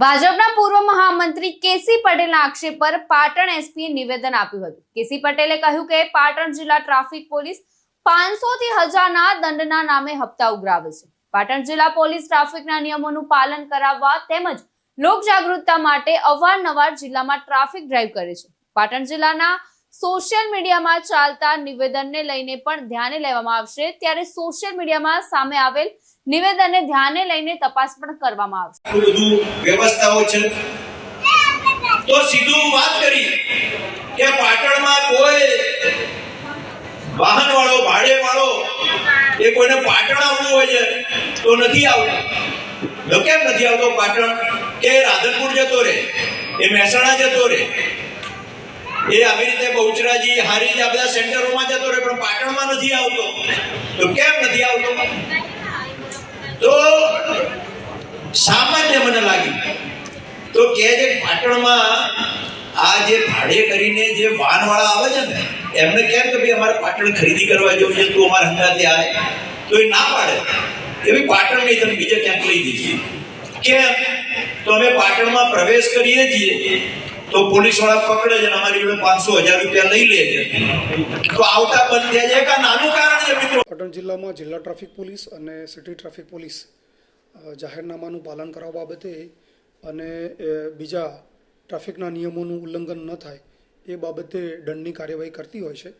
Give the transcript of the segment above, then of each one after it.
ભાજપના પૂર્વ મહામંત્રી કેસી પટેલના આક્ષેપ પર પાટણ એસપીએ નિવેદન આપ્યું હતું. કેસી પટેલે કહ્યું કે પાટણ જિલ્લા ટ્રાફિક પોલીસ પાંચસો થી હજારના દંડના નામે હપ્તા ઉઘરાવે છે. પાટણ જિલ્લા પોલીસ ટ્રાફિકના નિયમોનું પાલન કરાવવા તેમજ લોક જાગૃતતા માટે અવારનવાર જિલ્લામાં ટ્રાફિક ડ્રાઈવ કરે છે. પાટણ જિલ્લાના સોશિયલ મીડિયામાં ચાલતા નિવેદનને લઈને પણ ધ્યાને લેવામાં આવશે. ત્યારે સોશિયલ મીડિયામાં સામે આવેલ નિવેદનને ધ્યાને લઈને તપાસ પણ કરવામાં આવશે. વ્યવસ્થાઓ છે. તો સીધું વાત કરી કે પાટણમાં કોઈ વાહન વાળો ભાડે વાળો એ કોઈને પાટણ આવવું હોય છે તો નથી આવતો. કેમ નથી આવતો પાટણ? કે રાધનપુર જતો રહે એ મહેસાણા જતો રહે એ આવી રીતે બહુચરાજી હારી આ બધા સેન્ટરોમાં જતો રહે પણ પાટણમાં નથી આવતો. તો કેમ નથી આવતો? તો સામાન્ય મને લાગ્યું. તો કે જે પાટણમાં આ જે ભાડે કરીને જે વાહનવાળા આવે છે ને, એમને કેમ કે ભાઈ અમારે પાટણ ખરીદી કરવા જવું છે, તું અમારા હંગાતે આવે. તો એ ના પાડે. એવી પાટણ નહીં, તમે બીજે ક્યાંક લઈ દીધી કેમ? તો અમે પાટણમાં પ્રવેશ કરીએ છીએ. તો પોલીસવાળા પકડે છે અમારી જોડે પાંચસો હજાર રૂપિયા લઈ લે છે. તો આવતા બંધ થયા છે. એક નાનું કારણ છે મિત્રો. પાટણ જિલ્લામાં જિલ્લા ટ્રાફિક પોલીસ અને સિટી ટ્રાફિક પોલીસ જાહેરનામાનું પાલન કરવા બાબતે અને બીજા ટ્રાફિકના નિયમોનું ઉલ્લંઘન ન થાય એ બાબતે દંડની કાર્યવાહી કરતી હોય છે.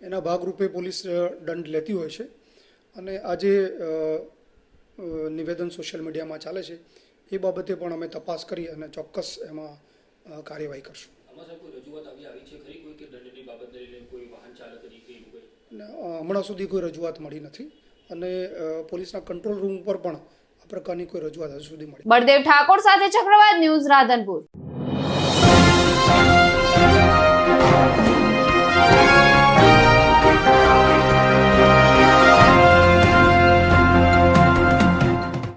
એના ભાગરૂપે પોલીસ દંડ લેતી હોય છે. અને આજે નિવેદન સોશિયલ મીડિયામાં ચાલે છે. એ બાબતે પણ અમે તપાસ કરી અને ચોક્કસ એમાં કાર્યવાહી કરશું. હમણાં સુધી કોઈ રજૂઆત મળી નથી. અને પોલીસના કંટ્રોલ રૂમ ઉપર પણ આ પ્રકારની કોઈ રજૂઆત હજુ સુધી મળી. બળદેવ ઠાકોર સાથે ચક્રવાત ન્યૂઝ રાધનપુર.